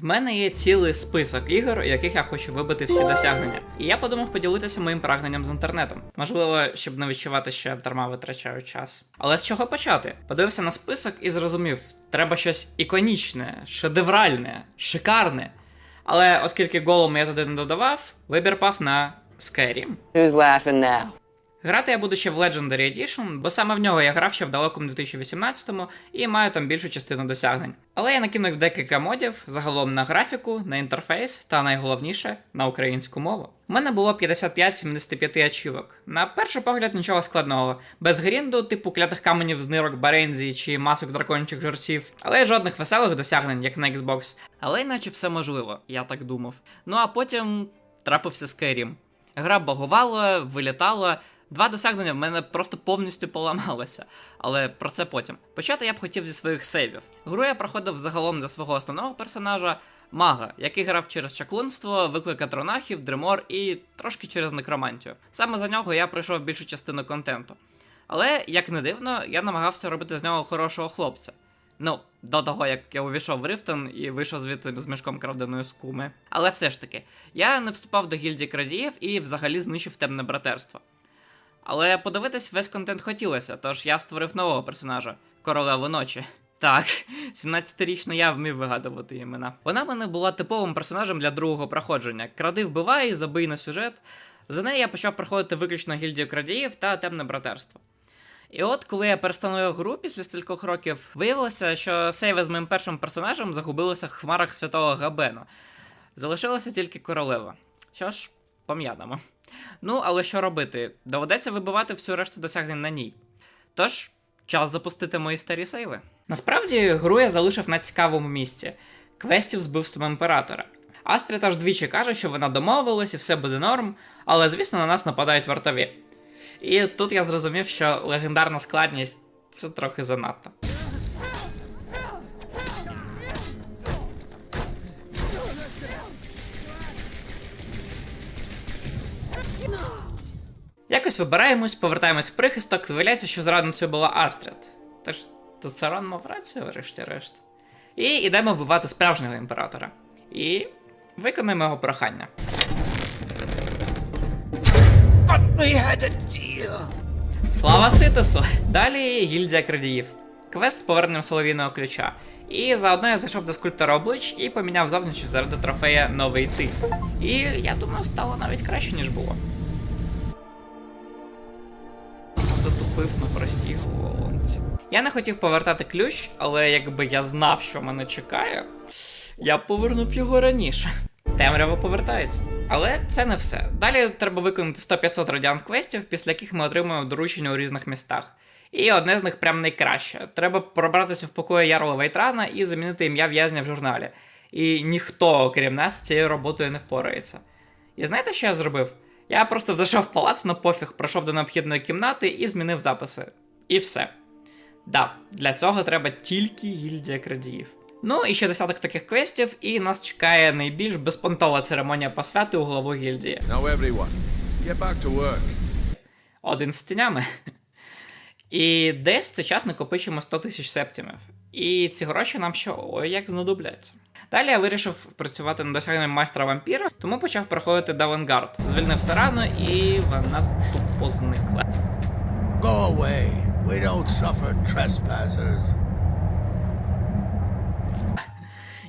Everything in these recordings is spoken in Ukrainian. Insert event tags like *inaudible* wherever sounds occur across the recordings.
В мене є цілий список ігор, у яких я хочу вибити всі досягнення. І я подумав поділитися моїм прагненням з інтернетом. Можливо, щоб не відчувати, що я дарма витрачаю час. Але з чого почати? Подивився на список і зрозумів, треба щось іконічне, шедевральне, шикарне. Але оскільки голом я туди не додавав, вибір пав на Skyrim. Who's laughing now? Грати я буду ще в Legendary Edition, бо саме в нього я грав ще в далекому 2018-му і маю там більшу частину досягнень. Але я накинув декілька модів загалом на графіку, на інтерфейс та найголовніше на українську мову. У мене було 55 75 ачівок. На перший погляд нічого складного, без грінду, типу клятих каменів з нирок Барензі чи масок дракончих жерців, але жодних веселих досягнень, як на Xbox. Але іначе все можливо, я так думав. Ну а потім трапився Skyrim. Гра багувала, вилітала. Два досягнення в мене просто повністю поламалося, але про це потім. Почати я б хотів зі своїх сейвів. Гру я проходив загалом за свого основного персонажа, мага, який грав через чаклунство, виклик атронахів, дремор і трошки через некромантію. Саме за нього я пройшов більшу частину контенту. Але, як не дивно, я намагався робити з нього хорошого хлопця. Ну, до того, як я увійшов в Рифтон і вийшов звідти з мішком краденої скуми. Але все ж таки, я не вступав до гільдії крадіїв і взагалі знищив темне братерство. Але подивитись весь контент хотілося, тож я створив нового персонажа королеву ночі. Так, 17-річна я вмів вигадувати імена. Вона мене була типовим персонажем для другого проходження. Кради вбивай, забий на сюжет. За неї я почав проходити виключно гільдію крадіїв та темне братерство. І от, коли я перестановив гру після стількох років, виявилося, що сейви з моїм першим персонажем загубилися в хмарах святого Габена. Залишилася тільки королева. Що ж, пом'янемо. Ну, але що робити? Доведеться вибивати всю решту досягнень на ній. Тож, час запустити мої старі сейви. Насправді, гру я залишив на цікавому місці квестів з вбивством імператора. Астрид аж двічі каже, що вона домовилась і все буде норм, але звісно на нас нападають вартові. І тут я зрозумів, що легендарна складність це трохи занадто. Якось вибираємось, повертаємось в прихисток, виявляється, що зрадницею була Астрид. Тож то Царон мав рацію, врешті-решт. І йдемо вбивати справжнього імператора. І виконуємо його прохання. Слава Ситосу! Далі гільдія крадіїв. Квест з поверненням солов'їного ключа. І заодно я зайшов до скульптора облич і поміняв зовнішність заради трофея новий ти. І я думаю, стало навіть краще, ніж було. Затупив на простій головоломці. Я не хотів повертати ключ, але якби я знав, що мене чекає, я повернув його раніше. Темрява повертається. Але це не все. Далі треба виконати 100-500 радіант квестів, після яких ми отримуємо доручення у різних містах. І одне з них прям найкраще. Треба пробратися в покої Ярла Вайтрана і замінити ім'я в'язня в журналі. І ніхто, окрім нас, цією роботою не впорається. І знаєте, що я зробив? Я просто зайшов в палац на пофіг, пройшов до необхідної кімнати і змінив записи. І все. Да, для цього треба тільки гільдія крадіїв. Ну і ще десяток таких квестів, і нас чекає найбільш безпонтова церемонія посвяти у главу гільдії. Now, everyone, get back to work. Один з тінями. І десь в цей час накопичимо 100 тисяч септімів. І ці гроші нам що ой як знадобляться. Далі я вирішив працювати над досягненням майстра вампіра, тому почав проходити Давангард. Звільнив Сарану, і вона тупо зникла. Go away. We don't suffer trespassers.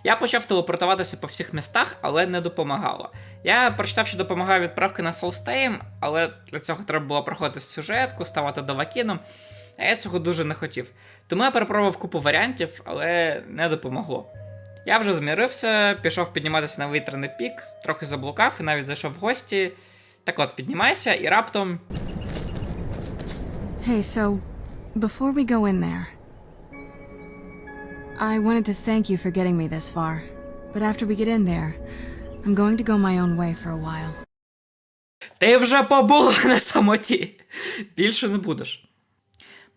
Я почав телепортуватися по всіх містах, але не допомагало. Я прочитав, що допомагає відправки на Солстейм, але для цього треба було проходити сюжетку, ставати довакіном, а я цього дуже не хотів. Тому я перепробував купу варіантів, але не допомогло. Я вже змірився, пішов підніматися на вітряний пік, трохи заблукав і навіть зайшов в гості. Так от, піднімайся і раптом. Hey, so before we go in there, I wanted to thank you for getting me this far. But after we get in there, I'm going to go my own way for a while. Ти вже побула *laughs* на самоті. Більше не будеш.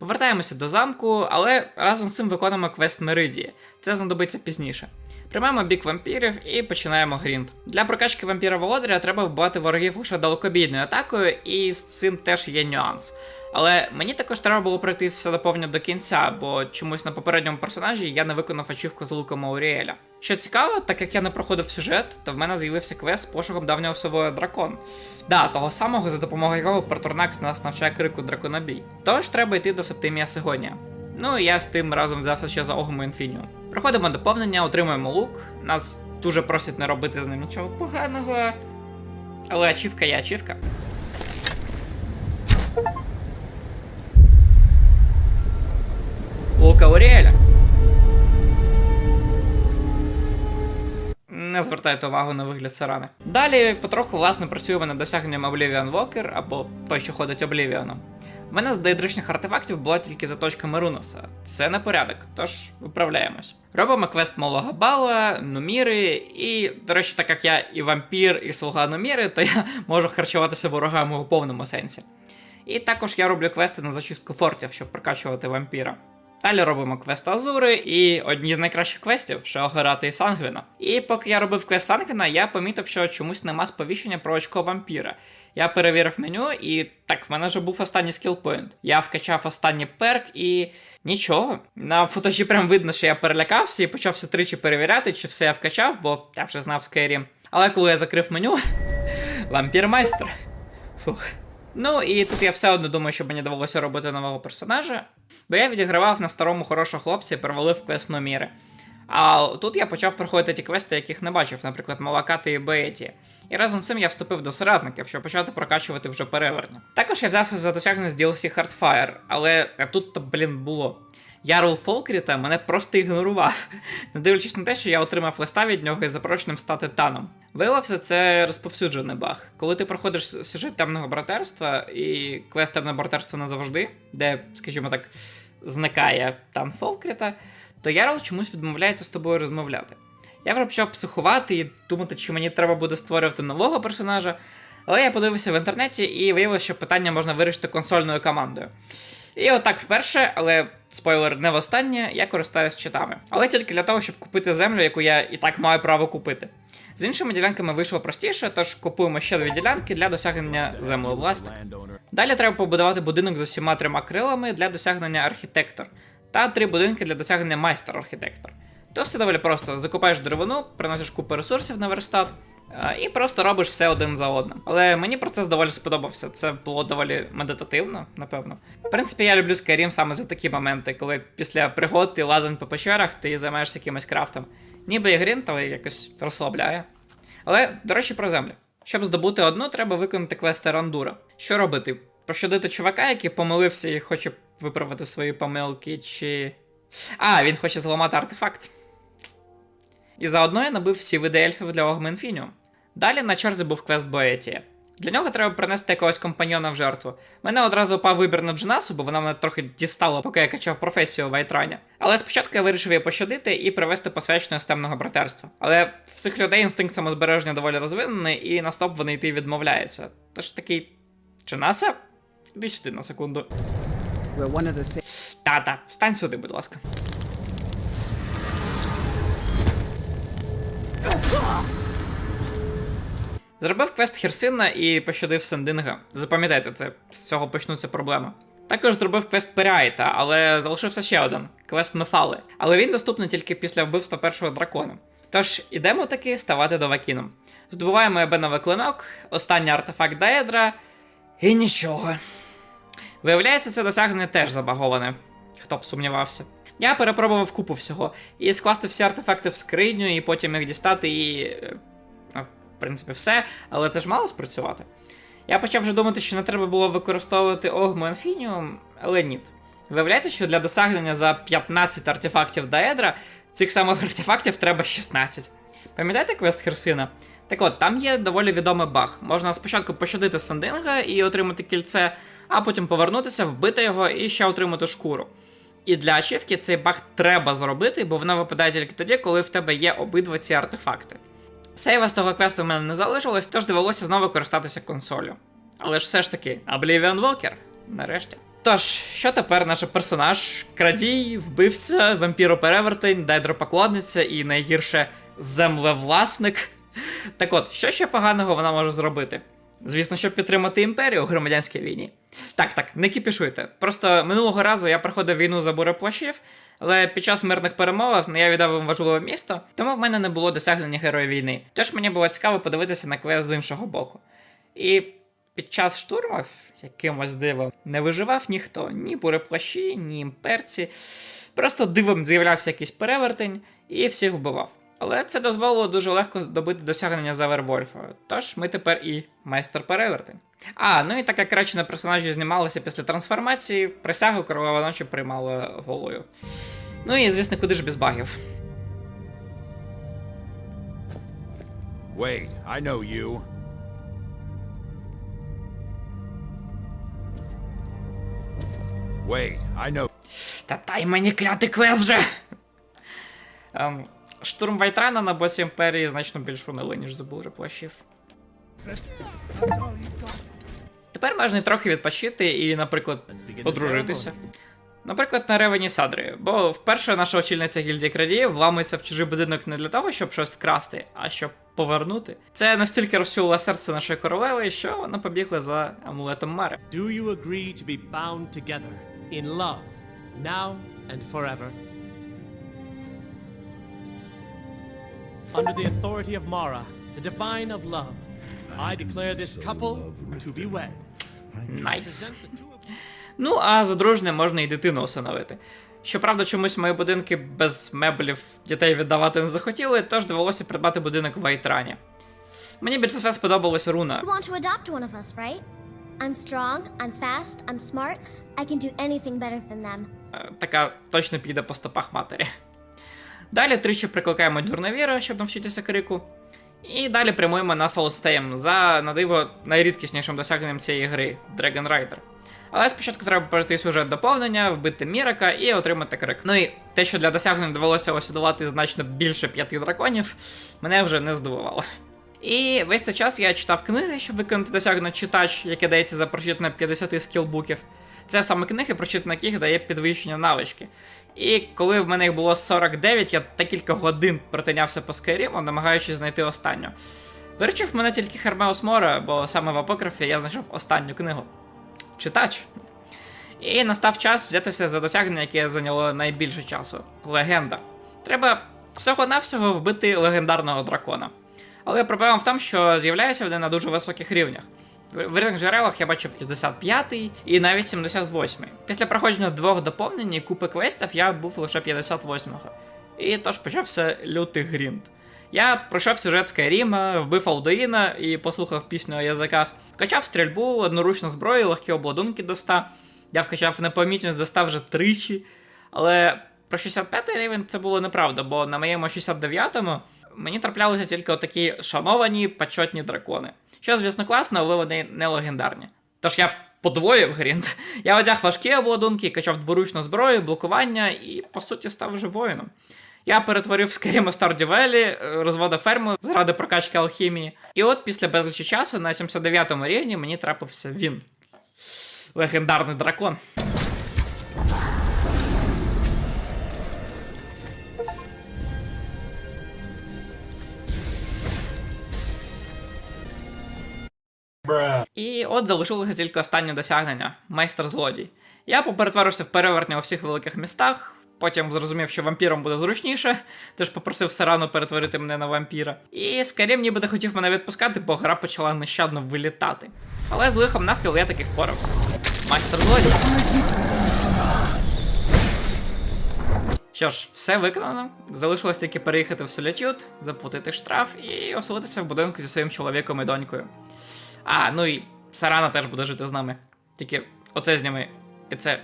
Повертаємося до замку, але разом з цим виконуємо квест Меридії. Це знадобиться пізніше. Приймаємо бік вампірів і починаємо грінд. Для прокачки вампіра володаря треба вбивати ворогів лише далекобійною атакою, і з цим теж є нюанс. Але мені також треба було пройти все доповнення до кінця, бо чомусь на попередньому персонажі я не виконав ачівку з луком Ауріеля. Що цікаво, так як я не проходив сюжет, то в мене з'явився квест з пошуком давнього сового дракон. Да, того самого, за допомогою якого Перторнакс нас навчає крику драконобій. Тож треба йти до Септимія Сигонія. Ну і я з тим разом взявся ще за Огому Інфініум. Проходимо доповнення, отримуємо лук. Нас дуже просять не робити з ним нічого поганого. Але ачівка є ачівка. Лука Уріеля. Не звертайте увагу на вигляд сарани. Далі потроху власне працюємо над досягненням Oblivion Walker, або той, що ходить Облівіоном. У мене з дейдричних артефактів була тільки заточка Мерунуса. Це не порядок, тож виправляємось. Робимо квест малого бала, нуміри, і, до речі, так як я і вампір, і слуга нуміри, то я можу харчуватися ворогами у повному сенсі. І також я роблю квести на зачистку фортів, щоб прокачувати вампіра. Далі робимо квест Азури і одні з найкращих квестів Шеогерата і Сангвіна. І поки я робив квест Сангвіна, я помітив, що чомусь нема сповіщення про очко вампіра. Я перевірив меню, і так, в мене вже був останній скілпоінт. Я вкачав останній перк і нічого. На футажі прям видно, що я перелякався і почався тричі перевіряти, чи все я вкачав, бо я вже знав Skyrim. Але коли я закрив меню, *laughs* вампір майстер. Фух. Ну і тут я все одно думаю, що мені довелося робити нового персонажа, бо я відігравав на старому хорошого хлопця і перевалив квест номіри. А тут я почав проходити ті квести, яких не бачив, наприклад, Малакати і Бееті. І разом з цим я вступив до соратників, щоб почати прокачувати вже переверні. Також я взявся за досягнення з DLC Hardfire, але тут, блін, було. Ярл Фолкріта мене просто ігнорував, не дивлячись на те, що я отримав листа від нього із запрошенням стати таном. Виявився, це розповсюджений баг. Коли ти проходиш сюжет темного братерства і квест темне братерство назавжди, де, скажімо так, зникає тан Фолкріта, то Ярл чомусь відмовляється з тобою розмовляти. Я вже почав психувати і думати, чи мені треба буде створювати нового персонажа. Але я подивився в інтернеті і виявилося, що питання можна вирішити консольною командою. І отак вперше, але спойлер не востаннє, я користаюсь читами. Але тільки для того, щоб купити землю, яку я і так маю право купити. З іншими ділянками вийшло простіше, тож купуємо ще дві ділянки для досягнення землевласника. Далі треба побудувати будинок з усіма трьома крилами для досягнення архітектор, та три будинки для досягнення майстер-архітектор. То все доволі просто: закупаєш деревину, приносиш купу ресурсів на верстат. А, І просто робиш все один за одним. Але мені процес доволі сподобався. Це було доволі медитативно, напевно. В принципі, я люблю Skyrim саме за такі моменти, коли після пригод ти лазень по печерах, ти займаєшся якимось крафтом. Ніби і грінт, але якось розслабляє. Але, до речі, про землю. Щоб здобути одну, треба виконати квести рандура. Що робити? Пощадити чувака, який помилився і хоче виправити свої помилки, чи. А, він хоче зламати артефакт. І заодно я набив всі види ельфів для Огменфініум. Далі на черзі був квест Боетія. Для нього треба принести якогось компаньйона в жертву. Мене одразу впав вибір на Джинасу, бо вона мене трохи дістала, поки я качав професію в Айтрані. Але спочатку я вирішив її пощадити і привести посвяченого з темного братерства. Але в цих людей інстинкт самозбереження доволі розвинений, і на стоп вони йти відмовляються. Тож такий. Джинаса? Іди сюди на секунду. Тата, встань сюди, будь ласка. Зробив квест Херсина і пощадив Сендинга. Запам'ятайте, це з цього почнуться проблеми. Також зробив квест Періайта, але залишився ще один квест Мефали. Але він доступний тільки після вбивства першого дракона. Тож ідемо таки ставати до Вакіном. Здобуваємо ебеновий клинок, останній артефакт Даедра, і нічого. Виявляється, це досягнення теж забаговане. Хто б сумнівався. Я перепробував купу всього. І скласти всі артефакти в скриню, і потім їх дістати, і. Принципі, все, але це ж мало спрацювати. Я почав вже думати, що не треба було використовувати Огму Інфініум, але ні. Виявляється, що для досягнення за 15 артефактів Даедра цих самих артефактів треба 16. Пам'ятаєте квест Херсина? Так от, там є доволі відомий баг. Можна спочатку пощадити Сандинга і отримати кільце, а потім повернутися, вбити його і ще отримати шкуру. І для ачівки цей баг треба зробити, бо вона випадає тільки тоді, коли в тебе є обидва ці артефакти. Сейва з того квесту в мене не залишилось, тож довелося знову користатися консолю. Але ж все ж таки, Oblivion Walker, нарешті. Тож, що тепер наш персонаж? Крадій, вбивця, вампіроперевертень, дайдропокладниця і найгірше землевласник. Так от, що ще поганого вона може зробити? Звісно, щоб підтримати імперію у громадянській війні. Так, так, не кіпішуйте. Просто минулого разу я проходив війну за буреплащів, але під час мирних перемовин я віддав їм важливе місто, тому в мене не було досягнення героя війни. Тож мені було цікаво подивитися на квест з іншого боку. І під час штурмів, якимось дивом, не виживав ніхто, ні буреплащі, ні імперці. Просто дивом з'являвся якийсь перевертень і всіх вбивав. Але це дозволило дуже легко добити досягнення за Вервольфа. Тож ми тепер і майстер перевертень. А, ну і так як речі на персонажі знімалися після трансформації, присягу королева ночі приймала голою. Ну і звісно, куди ж без багів. Wait, I know you. Wait, I know. Та дай мені клятий квест вже! Ем, штурм Вайтрана на босі імперії значно більш унили, ніж за буреплащів. Тепер можна трохи відпочити і, наприклад, одружитися. Наприклад, на ревені Садрі, бо вперше наша очільниця гільдії крадіїв вламується в чужий будинок не для того, щоб щось вкрасти, а щоб повернути. Це настільки розчулило серце нашої королеви, що вона побігла за амулетом Мари. Do you agree to be bound together in love, now and forever? Under the authority of Mara, the divine of love, I declare this couple to be wed. Найс. Ну, а за дружне можна і дитину усиновити. Щоправда, чомусь мої будинки без меблів дітей віддавати не захотіли, тож довелося придбати будинок в Вайтрані. Мені більше все сподобалась руна. You want to adopt one of us, right? I'm strong, I'm fast, I'm smart. I can do anything better than them. Е, Така точно піде по стопах матері. Далі тричі прикликаємо Дюрнавіра, щоб навчитися крику. І далі прямуємо на Солстейм за на диво найрідкіснішим досягненням цієї гри Dragon Rider. Але спочатку треба пройти сюжет доповнення, вбити Мірака і отримати крик. Ну і те, що для досягнень довелося осідувати значно більше п'яти драконів, мене вже не здивувало. І весь цей час я читав книги, щоб виконати досягнення читач, яке дається за прочитане 50 скілбуків. Це саме книги, прочитана яких дає підвищення навички. І коли в мене їх було 49, я декілька годин протинявся по Скайріму, намагаючись знайти останню. Виручив мене тільки Хермеус Мора, бо саме в апокрифі я знайшов останню книгу. Читач. І настав час взятися за досягнення, яке зайняло найбільше часу легенда. Треба всього-навсього вбити легендарного дракона. Але проблема в тому, що з'являються вони на дуже високих рівнях. В різних джерелах я бачив 65-й і навіть 78-й. Після проходження двох доповнень і купи квестів я був лише 58-го. І тож почався лютий грінд. Я пройшов сюжет Скайріма, вбив Алдоїна і послухав пісню о язиках, качав стрільбу, одноручну зброю, легкі обладунки до 100. Я вкачав непомітність до 100 вже тричі. Але про 65 рівень це було неправда, бо на моєму 69-му мені траплялися тільки отакі шановані почетні дракони. Що, звісно, класно, але вони не легендарні. Тож я подвоїв грінд. Я одяг важкі обладунки, качав дворучну зброю, блокування і, по суті, став вже воїном. Я перетворив Valley, е, розводив ферму заради прокачки алхімії. І от після безлічі часу на 79-му рівні мені трапився він. Легендарний дракон. От залишилося тільки останнє досягнення майстер злодій. Я поперетворився в перевертня у всіх великих містах, потім зрозумів, що вампіром буде зручніше, тож попросив Сарану перетворити мене на вампіра. І Скарім ніби не хотів мене відпускати, бо гра почала нещадно вилітати. Але з лихом навпіл я таки впорався. Майстер злодій. Що ж, все виконано. Залишилось тільки переїхати в Солятюд, заплатити штраф і оселитися в будинку зі своїм чоловіком і донькою. А, ну і Сарана теж буде жити з нами. Тільки оце зніми. І це.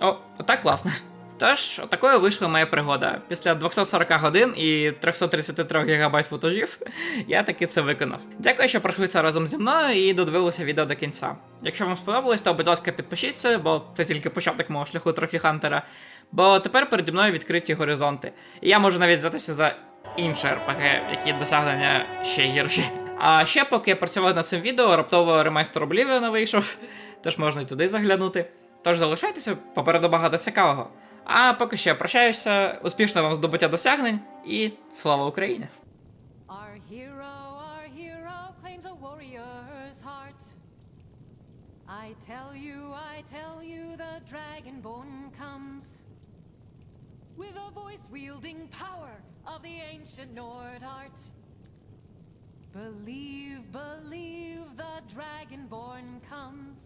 О, отак класно. Тож, отакою вийшла моя пригода. Після 240 годин і 333 ГБ футажів *laughs* я таки це виконав. Дякую, що пройшли це разом зі мною і додивилися відео до кінця. Якщо вам сподобалось, то будь ласка, підпишіться, бо це тільки початок мого шляху трофі Хантера. Бо тепер переді мною відкриті горизонти. І я можу навіть взятися за інше РПГ, які досягнення ще гірші. А ще, поки я працював над цим відео, раптово ремайстер облівіона вийшов, тож можна й туди заглянути. Тож залишайтеся, попереду багато цікавого. А поки що я прощаюся, успішно вам здобуття досягнень і слава Україні! I tell you, I tell you, the dragonborn comes with a voice wielding power of the ancient Nord. Believe, believe the Dragonborn comes.